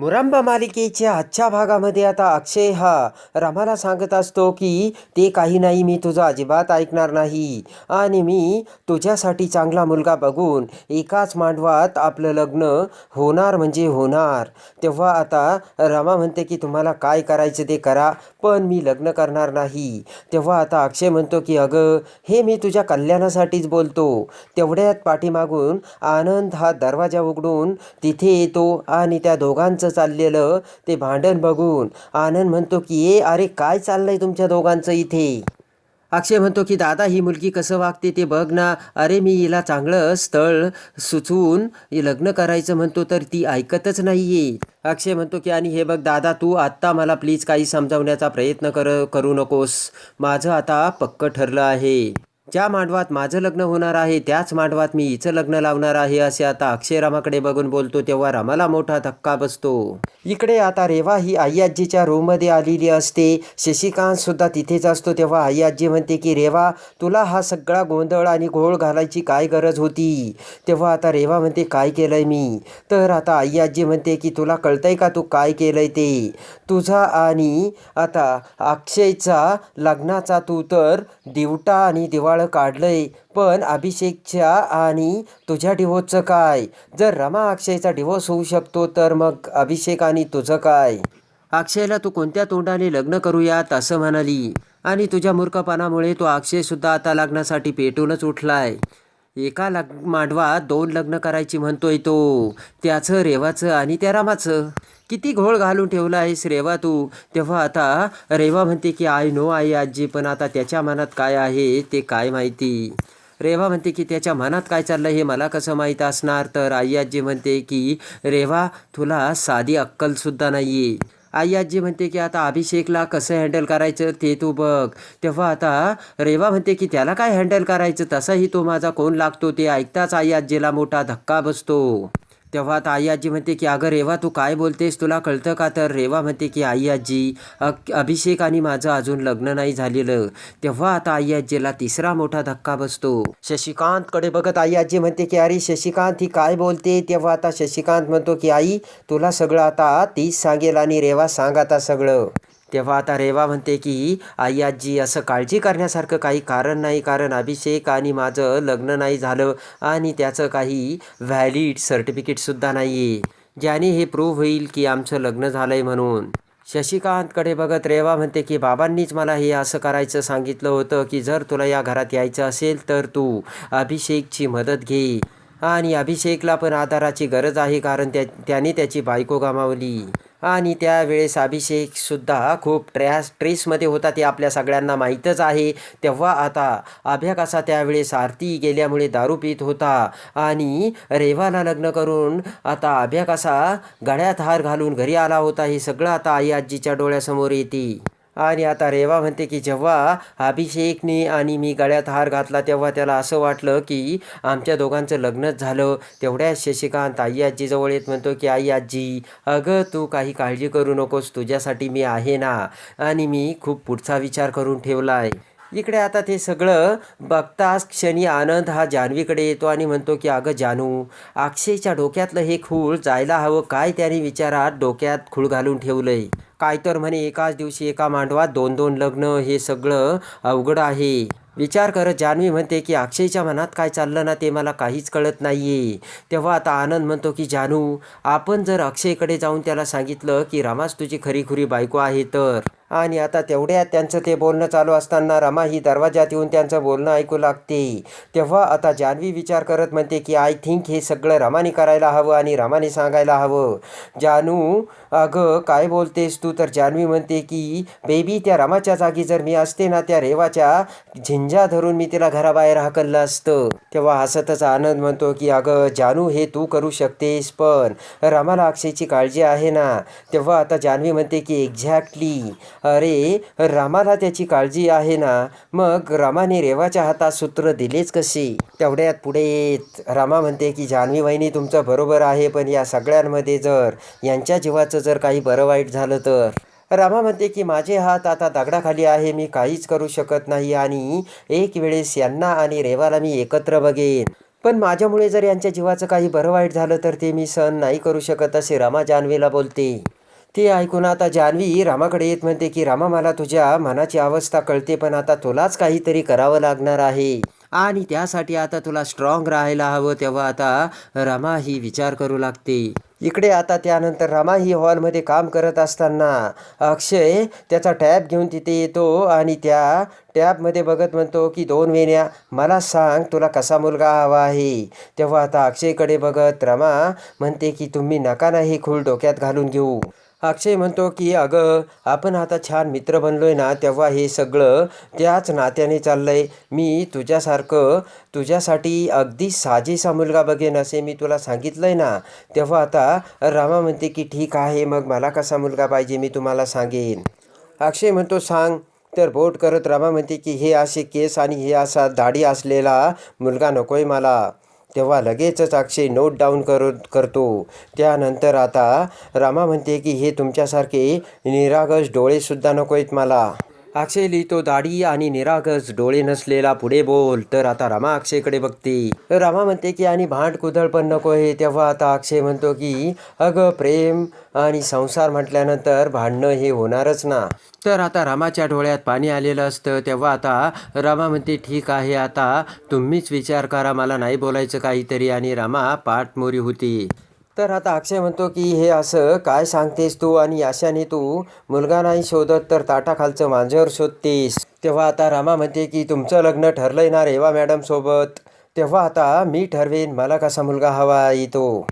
मुरंबा मालिकेच्या आजच्या भागामध्ये आता अक्षय हा रमाला सांगत असतो की ते काही नाही मी तुझा अजिबात ऐकणार नाही. आणि मी तुझ्यासाठी चांगला मुलगा बघून एकाच मांडवात आपलं लग्न होणार म्हणजे होणार. तेव्हा आता रमा म्हणते की तुम्हाला काय करायचं ते करा पण मी लग्न करणार नाही. तेव्हा आता अक्षय म्हणतो की अगं हे मी तुझ्या कल्याणासाठीच बोलतो. तेवढ्यात पाठीमागून आनंद हा दरवाजा उघडून तिथे येतो आणि त्या दोघांचं चाललेलं ते भांडण बघून. आनंद म्हणतो की ए अरे काय चाललंय तुमच्या दोघांचं इथे? अक्षय म्हणतो की दादा ही मुलगी कसं वागते ते बघ ना. अरे मी हिला चांगलं स्थळ सुचवून लग्न करायचं म्हणतो तर ती ऐकतच नाहीये. अक्षय म्हणतो की आणि हे बघ दादा तू आत्ता मला प्लीज काही समजावण्याचा प्रयत्न कर करू नकोस. माझं आता पक्क ठरलं आहे. ज्या मांडवात माझं लग्न होणार आहे त्याच मांडवात मी हिचं लग्न लावणार आहे असे आता अक्षय रामाकडे बघून बोलतो तेव्हा रामाला मोठा धक्का बसतो. इकडे आता रेवा ही आई आजीच्या रूममध्ये आलेली असते. शशिकांत सुद्धा तिथेच असतो तेव्हा आई आजी म्हणते की रेवा तुला हा सगळा गोंधळ आणि घोळ घालायची काय गरज होती? तेव्हा आता रेवा म्हणते काय केलंय मी? तर आता आई आजी म्हणते की तुला कळतंय का तू काय केलंय ते? तुझा आणि आता अक्षयचा लग्नाचा तू तर दिवटा आणि दिवाळा काढलंय. पण अभिषेकच्या आणि तुझ्या डिवोर्सचं काय? जर रमा अक्षयचा डिवोर्स होऊ शकतो तर मग अभिषेक आणि तुझं काय? अक्षयला तू कोणत्या तोंडाने लग्न करूयात असं म्हणाली. आणि तुझ्या मूर्खपणामुळे तो अक्षयसुद्धा आता लग्नासाठी पेटूनच उठलाय. एका लग मांडवात दोन लग्न करायची म्हणतोय तो. त्याचं रेवाचं आणि त्या रामाचं. किती घोळ घालून ठेवला आहेस रेवा तू? तेव्हा आता रेवा म्हणते की आय नो आई आजी पण आता त्याच्या मनात काय आहे ते काय माहिती? रेवा म्हणते की त्याच्या मनात काय चाललं हे मला कसं माहीत असणार? तर आई आजी म्हणते की रेवा तुला साधी अक्कलसुद्धा नाही आहे आई आजी म्हणते की आता अभिषेकला कसं हँडल करायचं ते तू बघ. तेव्हा आता रेवा म्हणते की त्याला काय हँडल करायचं? तसाही तो माझा कोण लागतो ते ऐकताच आई आजीला मोठा धक्का बसतो. तेव्हा आता आई आजी म्हणते की अगं रेवा तू काय बोलतेस? तुला कळतं का? तर रेवा म्हणते की आई आजी अभिषेक आणि माझं अजून लग्न नाही झालेलं. तेव्हा आता आई आजीला तिसरा मोठा धक्का बसतो. शशिकांतकडे बघत आई आजी म्हणते की अरे शशिकांत ही काय बोलते? तेव्हा आता शशिकांत म्हणतो की आई तुला सगळं आता तीच सांगेल आणि रेवा सांग आता सगळं. तेव्हा आता रेवा म्हणते की आई आजी असं काळजी करण्यासारखं काही कारण नाही कारण अभिषेक आणि माझं लग्न नाही झालं आणि त्याचं काही व्हॅलिड सर्टिफिकेटसुद्धा नाही आहे ज्याने हे प्रूव्ह होईल की आमचं लग्न झालं आहे म्हणून. शशिकांतकडे बघत रेवा म्हणते की बाबांनीच मला हे असं करायचं सांगितलं होतं की जर तुला या घरात यायचं असेल तर तू अभिषेकची मदत घे. आणि अभिषेकला पण आधाराची गरज आहे कारण त्या त्याने त्याची बायको गमावली. आणि त्यावेळेस अभिषेकसुद्धा खूप ट्रॅस ट्रेसमध्ये होता ते आपल्या सगळ्यांना माहीतच आहे. तेव्हा आता अभ्या कसा त्यावेळेस आरती गेल्यामुळे दारू पित होता आणि रेवाला लग्न करून आता अभ्या कसा गळ्यात हार घालून घरी आला होता हे सगळं आता आई आजीच्या डोळ्यासमोर येते. आणि आता रेवा म्हणते की जेव्हा अभिषेकने आणि मी गळ्यात हार घातला तेव्हा त्याला असं वाटलं की आमच्या दोघांचं लग्नच झालं. तेवढ्याच शशिकांत आई आजीजवळ येत म्हणतो की आई आजी अगं तू काही काळजी करू नकोस तुझ्यासाठी मी आहे ना? आणि मी खूप पुढचा विचार करून ठेवला आहे इकडे आता ते सगळं बघताच क्षणी आनंद हा जान्हवीकडे येतो आणि म्हणतो की अगं जानू अक्षयच्या डोक्यातलं हे खूळ जायला हवं काय त्याने विचारात डोक्यात खूळ घालून ठेवलंय? काय तर म्हणे एकाच दिवशी एका मांडवात दोन दोन लग्न हे सगळं अवघड आहे. विचार करत जान्हवी म्हणते की अक्षयच्या मनात काय चाललं ना ते मला काहीच कळत नाहीये. तेव्हा आता आनंद म्हणतो की जानू आपण जर अक्षयकडे जाऊन त्याला सांगितलं की रामास तुझी खरीखुरी बायको आहे तर आणि आता तेवढ्यात त्यांचं ते बोलणं चालू असताना रमा ही दरवाजात येऊन त्यांचं बोलणं ऐकू लागते. तेव्हा आता जान्हवी विचार करत म्हणते की आय थिंक हे सगळं रमाने करायला हवं आणि रमाने सांगायला हवं. जानू अगं काय बोलतेस तू? तर जान्हवी म्हणते की बेबी त्या रमाच्या जागी जर मी असते ना त्या रेवाच्या झिंजा धरून मी तिला घराबाहेर हाकललं असतं. तेव्हा हसतच आनंद म्हणतो की अगं जानू हे तू करू शकतेस पण रमाला अक्षयची काळजी आहे ना. तेव्हा आता जान्हवी म्हणते की एक्झॅक्टली. अरे रामाला त्याची काळजी आहे ना. मग रामाने रेवाच्या हातात सूत्र दिलेच कसे? तेवढ्यात पुढे येत. रामा म्हणते की जान्हवी वहिनी तुमचं बरोबर आहे पण या सगळ्यांमध्ये जर यांच्या जीवाचं जर काही बरं वाईट झालं तर? रामा म्हणते की माझे हात आता दगडाखाली आहे. मी काहीच करू शकत नाही आणि एक वेळेस यांना आणि रेवाला मी एकत्र बघेन. पण माझ्यामुळे जर यांच्या जीवाचं काही बरं वाईट झालं तर ते मी सहन नाही करू शकत असे रामा जान्हवीला बोलते. ते ऐकून आता जान्हवी रामाकडे येत म्हणते की रामा मला तुझ्या मनाची अवस्था कळते पण आता तुलाच काहीतरी करावं लागणार आहे. आणि त्यासाठी आता तुला स्ट्रॉंग राहायला हवं तेव्हा आता रमा ही विचार करू लागते. इकडे आता त्यानंतर रमा ही हॉलमध्ये काम करत असताना अक्षय त्याचा टॅब घेऊन तिथे येतो आणि त्या टॅबमध्ये बघत म्हणतो की दोन वेण्या मला सांग तुला कसा मुलगा हवा आहे. तेव्हा आता अक्षयकडे बघत रमा म्हणते की तुम्ही नका नाही खूळ डोक्यात घालून घेऊ. अक्षय म्हणतो की अगं आपण आता छान मित्र बनलोय ना तेव्हा हे सगळं त्याच नात्याने चाललंय. मी तुझ्यासारखं तुझ्यासाठी अगदी साजेसा मुलगा बघेन असे मी तुला सांगितलंय ना. तेव्हा आता रामा म्हणते की ठीक आहे मग मला कसा मुलगा पाहिजे मी तुम्हाला सांगेन. अक्षय म्हणतो सांग. तर बोट करत रामा म्हणते की हे असे केस आणि हे असा दाढी असलेला मुलगा नकोय मला. तेव्हा लगेचच अक्षय नोट डाऊन कर करतो. त्यानंतर आता रामा म्हणते की हे तुमच्यासारखे निरागस डोळेसुद्धा नको आहेत मला. अक्षय लिहितो दाढी आणि निरागस डोळे नसलेला पुढे बोल. तर आता रामा अक्षयकडे बघते. रामा म्हणते की आणि भांड कुदळ पण नको आहे तेव्हा आता अक्षय म्हणतो की अगं प्रेम आणि संसार म्हटल्यानंतर भांडणं हे होणारच ना. तर आता रामाच्या डोळ्यात पाणी आलेलं असतं. तेव्हा आता रामा म्हणते ठीक आहे आता तुम्हीच विचार करा. मला नाही बोलायचं काहीतरी. आणि रामा पाठमोरी होती. तर आता अक्षय म्हणतो की हे असं काय सांगतेस तू आणि अशाने तू मुलगा नाही शोधत तर ताटाखालचं मांजर शोधतेस. तेव्हा आता रामा म्हणते की तुमचं लग्न ठरलंय ना रेवा मॅडम सोबत? तेव्हा आता मी ठरवेन मला कसा मुलगा हवा येतो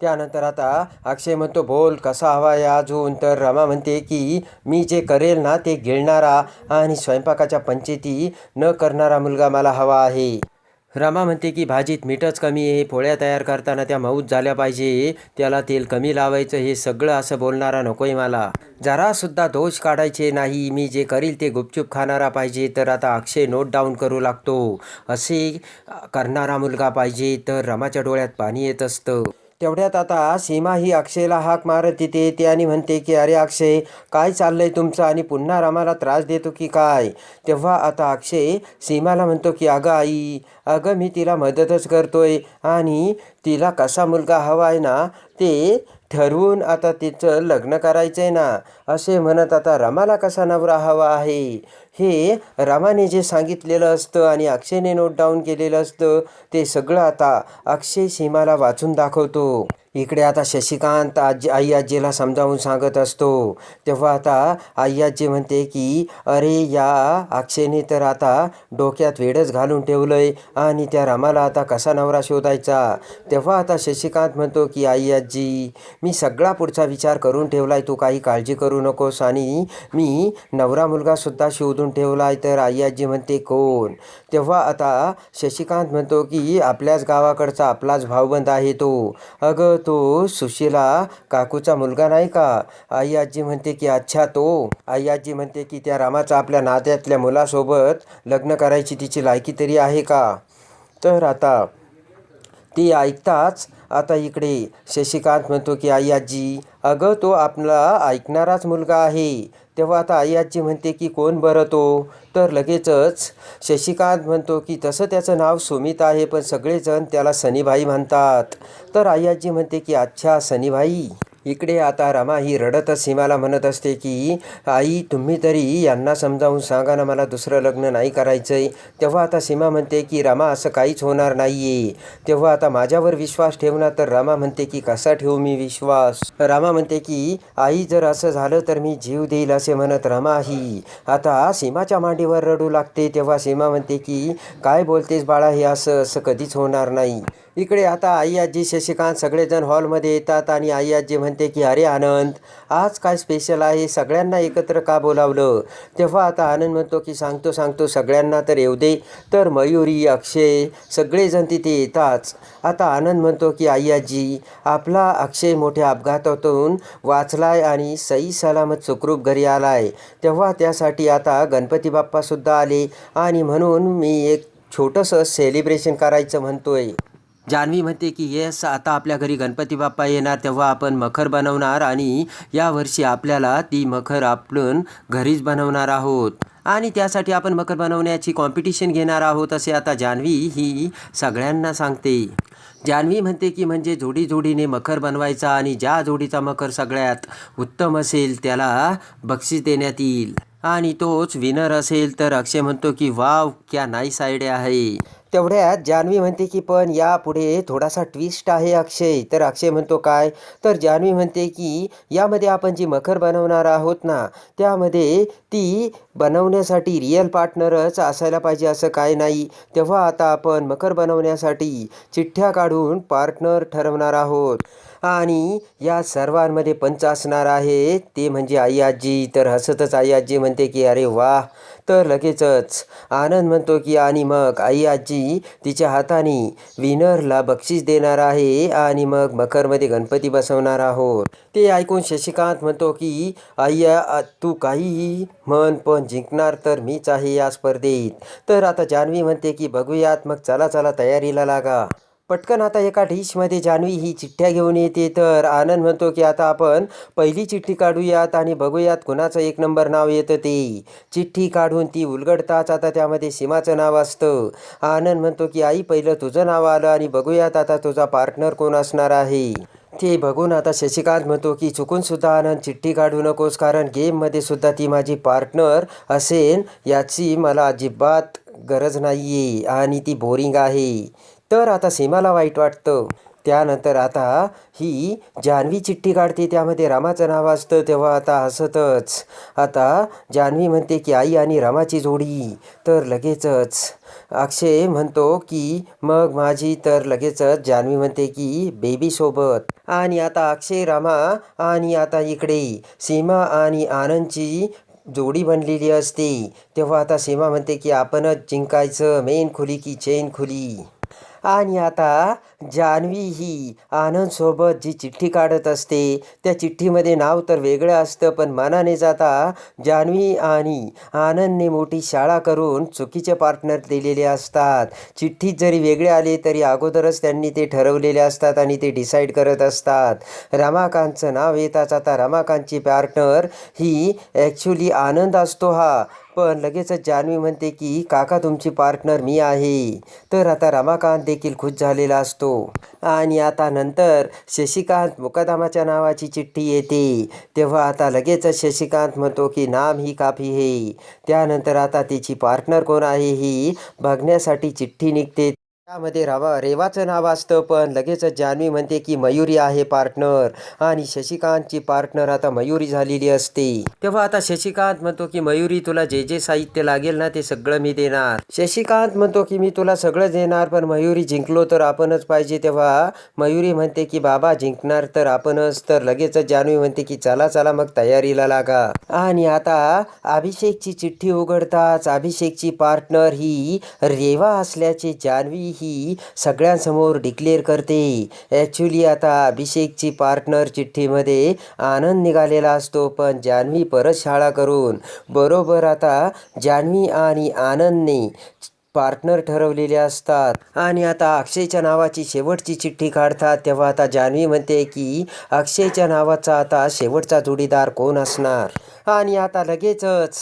त्यानंतर आता अक्षय म्हणतो बोल कसा हवा या अजून? तर रमा म्हणते की मी जे करेल ना ते गिळणारा आणि स्वयंपाकाच्या पंचायती न करणारा मुलगा मला हवा आहे. रमा म्हणते की भाजीत मीठच कमी आहे पोळ्या तयार करताना त्या मऊच झाल्या पाहिजे. त्याला तेल कमी लावायचं हे सगळं असं बोलणारा नकोय मला. जरासुद्धा दोष काढायचे नाही मी जे करील ते गुपचूप खाणारा पाहिजे तर आता अक्षय नोट डाऊन करू लागतो. असे करणारा मुलगा पाहिजे तर रमाच्या डोळ्यात पाणी येत असतं. तेवढ्यात आता सीमा ही अक्षयला हाक मारत तिथे येते आणि म्हणते की अरे अक्षय काय चाललंय तुमचं? आणि पुन्हा रामाला त्रास देतो की काय? तेव्हा आता अक्षय सीमाला म्हणतो की अगं आई अगं मी तिला मदतच करतोय. आणि तिला कसा मुलगा हवा आहे ना ते ठरवून आता तिचं लग्न करायचं आहे ना. असे म्हणत आता रमाला कसा नवरा हवा आहे? हे रमाने जे सांगितलेलं असतं आणि अक्षयने नोट डाऊन केलेलं असतं ते सगळं आता अक्षय सीमाला वाचून दाखवतो. इकडे आता शशिकांत आजी आई आजीला समजावून सांगत असतो. तेव्हा आता आई आजी म्हणते की अरे या अक्षयने तर आता डोक्यात वेडच घालून ठेवलंय आणि त्या रामाला आता कसा नवरा शोधायचा? तेव्हा आता शशिकांत म्हणतो की आई आजी मी सगळा पुढचा विचार करून ठेवलाय तू काही काळजी करू नकोस आणि मी नवरा मुलगासुद्धा शोधून ठेवलाय तर आई आजी म्हणते कोण? तेव्हा आता शशिकांत म्हणतो की आपल्याच गावाकडचा आपलाच भाऊबंद आहे तो. अगं तो सुशीला काकूचा मुलगा नाही का? आई आजी म्हणते की अच्छा तो. आई आजी म्हणते की त्या रामाचा आपल्या नात्यातल्या मुलासोबत लग्न करायची तिची लायकी तरी आहे का? तर आता ती ऐकताच आता इकडे शशिकांत म्हणतो की आई आजी अगं तो आपला ऐकणाराच मुलगा आहे. तेव्हा आता आई आजी म्हणते की कोण बरं तो? तर लगेचच शशिकांत म्हणतो की तसं त्याचं नाव सुमित आहे पण सगळेजण त्याला सनीभाई म्हणतात. तर आई आजी म्हणते की अच्छा सनीभाई इकडे आता रमा ही रडतच सीमाला म्हणत असते की आई तुम्ही तरी यांना समजावून सांगा ना मला दुसरं लग्न नाही करायचं आहे तेव्हा आता सीमा म्हणते की रमा असं काहीच होणार नाही आहे तेव्हा आता माझ्यावर विश्वास ठेवणार तर रमा म्हणते की कसा ठेवू मी विश्वास? रमा म्हणते की आई जर असं झालं तर मी जीव देईल असे म्हणत रमा ही आता सीमाच्या मांडीवर रडू लागते. तेव्हा सीमा म्हणते की काय बोलतेस बाळा हे असं असं कधीच होणार नाही. इकडे आता आई आजी शशिकांत सगळेजण हॉलमध्ये येतात आणि आई आजी म्हणते की अरे आनंद आज काय स्पेशल आहे? सगळ्यांना एकत्र का बोलावलं? तेव्हा आता आनंद म्हणतो की सांगतो सांगतो सगळ्यांना तर येऊ दे. तर मयुरी अक्षय सगळेजण तिथे येताच. आता आनंद म्हणतो की आई आजी आपला अक्षय मोठ्या अपघातातून वाचलाय आणि सई सलामत सुखरूप घरी आलाय. तेव्हा त्यासाठी आता गणपती बाप्पासुद्धा आले आणि म्हणून मी एक छोटंसं सेलिब्रेशन करायचं म्हणतोय. जान्हवी म्हणते की येस आता आपल्या घरी गणपती बाप्पा येणार तेव्हा आपण मखर बनवणार आणि यावर्षी आपल्याला ती मखर आपण घरीच बनवणार आहोत. आणि त्यासाठी आपण मखर बनवण्याची कॉम्पिटिशन घेणार आहोत असे आता जान्हवी ही सगळ्यांना सांगते. जान्हवी म्हणते की म्हणजे जोडी जोडीने मखर बनवायचा आणि ज्या जोडीचा मखर सगळ्यात उत्तम असेल त्याला बक्षीस देण्यात येईल. आणि तोच विनर असेल तर अक्षय म्हणतो की वाव क्या नाईस आयडिया आहे. तेवढ्यात जान्हवी म्हणते की पण यापुढे थोडासा ट्विस्ट आहे अक्षय. तर अक्षय म्हणतो काय? तर जान्हवी म्हणते की यामध्ये आपण जी मखर बनवणार आहोत ना त्यामध्ये ती बनवण्यासाठी रिअल पार्टनरच असायला पाहिजे असं काय नाही. तेव्हा आता आपण मकर बनवण्यासाठी चिठ्ठ्या काढून पार्टनर ठरवणार आहोत. आणि या सर्वांमध्ये पंच असणार आहे. ते म्हणजे आई आजी. तर हसतच आई आजी म्हणते की अरे वा तर लगेचच आनंद म्हणतो की आणि मग आई आजी तिच्या हाताने विनरला बक्षीस देणार आहे. आणि मग मकरमध्ये गणपती बसवणार आहोत. ते ऐकून शशिकांत म्हणतो की आय्या तू काहीही म्हण पण जिंकणार तर मीच आहे या स्पर्धेत. तर आता जान्हवी म्हणते की बघूयात मग चला चला तयारीला लागा. पटकन आता एका डिशमध्ये जान्हवी ही चिठ्ठ्या घेऊन येते. तर आनंद म्हणतो की आता आपण पहिली चिठ्ठी काढूयात आणि बघूयात कुणाचं एक नंबर नाव येतं ते. चिठ्ठी काढून ती उलगडताच आता त्यामध्ये सीमाचं नाव असतं. आनंद म्हणतो की आई पहिलं तुझं नाव आलं आणि बघूयात आता तुझा पार्टनर कोण असणार आहे? ते बघून आता शशिकांत म्हणतो की चुकूनसुद्धा आनंद चिठ्ठी काढू नकोस कारण गेममध्ये सुद्धा ती माझी पार्टनर असेल याची मला अजिबात गरज नाही आहे आणि ती बोरिंग आहे. तर आता सीमाला वाईट वाटतं. त्यानंतर आता ही जान्हवी चिठ्ठी काढते त्यामध्ये रामाचं नाव असतं तेव्हा आता हसतच. आता जान्हवी म्हणते की आई आणि रामाची जोडी. तर लगेचच अक्षय म्हणतो की मग माझी. तर लगेचच जान्हवी म्हणते की बेबीसोबत आणि आता अक्षय रामा आणि आता इकडे सीमा आणि आनंदची जोडी बनलेली असते. तेव्हा आता सीमा म्हणते की आपणच जिंकायचं मेन खुली की चेन खुली. आणि आता जान्हवी ही आनंदसोबत जी चिठ्ठी काढत असते त्या चिठ्ठीमध्ये नाव तर वेगळं असतं पण मनाने जाता जान्हवी आणि आनंदने मोठी शाळा करून चुकीचे पार्टनर दिलेले असतात. चिठ्ठीत जरी वेगळे आले तरी अगोदरच त्यांनी ते ठरवलेले असतात आणि ते डिसाईड करत असतात. रमाकांतचं नाव येताच आता रमाकांतची पार्टनर ही ॲक्च्युली आनंद असतो हा. पण लगेचच जान्हवी म्हणते की काका तुमची पार्टनर मी आहे. तर आता रमाकांत देखील खुश झालेला असतो. आणि आता नंतर शशिकांत मुकदमाच्या नावाची चिठ्ठी येते. तेव्हा आता लगेचच शशिकांत म्हणतो की नाम ही काफी हे. त्यानंतर आता तिची पार्टनर कोण आहे ही बघण्यासाठी चिठ्ठी निघते. त्यामध्ये रावा रेवाचं नाव असतं पण लगेचच जान्हवी म्हणते की मयुरी आहे पार्टनर आणि शशिकांतची पार्टनर आता मयुरी झालेली असते. तेव्हा आता शशिकांत म्हणतो की मयुरी तुला जे जे साहित्य लागेल ना ते सगळं मी देणार. शशिकांत म्हणतो की मी तुला सगळं देणार पण मयुरी जिंकलो तर आपणच पाहिजे. तेव्हा मयुरी म्हणते की बाबा जिंकणार तर आपणच. तर लगेचच जान्हवी म्हणते की चला चला मग तयारीला लागा. आणि आता अभिषेकची चिठ्ठी उघडताच अभिषेकची पार्टनर ही रेवा असल्याचे जान्हवी ही सगळ्यांसमोर डिक्लेअर करते. ॲक्च्युली आता अभिषेकची पार्टनर चिठ्ठीमध्ये आनंद निघालेला असतो पण जान्हवी परत शाळा करून. बरोबर आता जान्हवी आणि आनंदने पार्टनर ठरवलेले असतात. आणि आता अक्षयच्या नावाची शेवटची चिठ्ठी काढतात. तेव्हा आता जान्हवी म्हणते की अक्षयच्या नावाचा आता शेवटचा जोडीदार कोण असणार? आणि आता लगेचच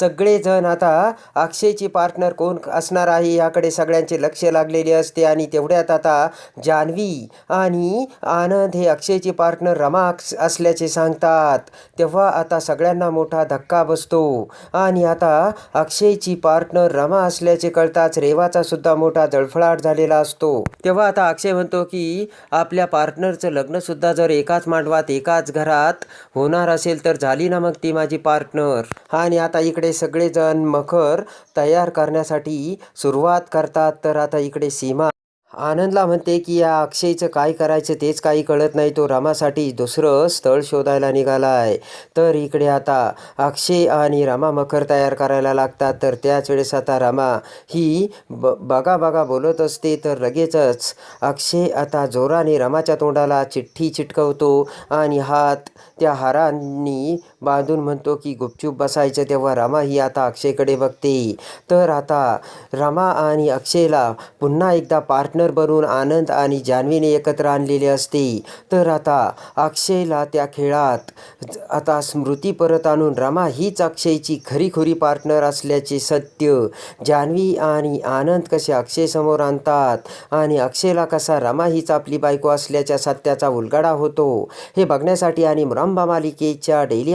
सगळेजण आता अक्षयची पार्टनर कोण असणार आहे याकडे सगळ्यांचे लक्ष लागलेले असते आणि तेवढ्यात आता जान्हवी आणि आनंद हे अक्षयची पार्टनर रमा असल्याचे सांगतात. तेव्हा आता सगळ्यांना मोठा धक्का बसतो. आणि आता अक्षयची पार्टनर रमा असल्याचे कळताच रेवाचा सुद्धा मोठा जळफळाट झालेला असतो. तेव्हा आता अक्षय म्हणतो की आपल्या पार्टनरचं लग्न सुद्धा जर एकाच मांडवात एकाच घरात होणार असेल तर झाली ना मग ती माझी पार्टनर आणि आता इकडे सगळेजण मखर तयार करण्यासाठी सुरुवात करतात. तर आता इकडे सीमा आनंदला म्हणते की या अक्षयचं काय करायचं तेच काही कळत नाही. तो रमासाठी दुसरं स्थळ शोधायला निघाला आहे तर इकडे आता अक्षय आणि रमा मखर तयार करायला लागतात. तर त्याच वेळेस आता रमा ही ब बघा बघा बोलत असते. तर लगेचच अक्षय आता जोराने रमाच्या तोंडाला चिठ्ठी चिटकवतो आणि हात त्या हारांनी बांधून म्हणतो की गुपचूप बसायचं तेव्हा रमा ही आता अक्षयकडे बघते. तर आता रमा आणि अक्षयला पुन्हा एकदा पार्टनर बनवून बनून आनंद आणि जान्हवीने एकत्र आणलेले असते. तर आता अक्षयला त्या खेळात आता स्मृती परत आणून रमा हीच अक्षयची खरीखुरी पार्टनर असल्याचे सत्य जान्हवी आणि आनंद कसे अक्षयसमोर आणतात आणि अक्षयला कसा रमा हीच आपली बायको असल्याच्या सत्याचा उलगडा होतो हे बघण्यासाठी आणि रंबा मालिकेच्या डेली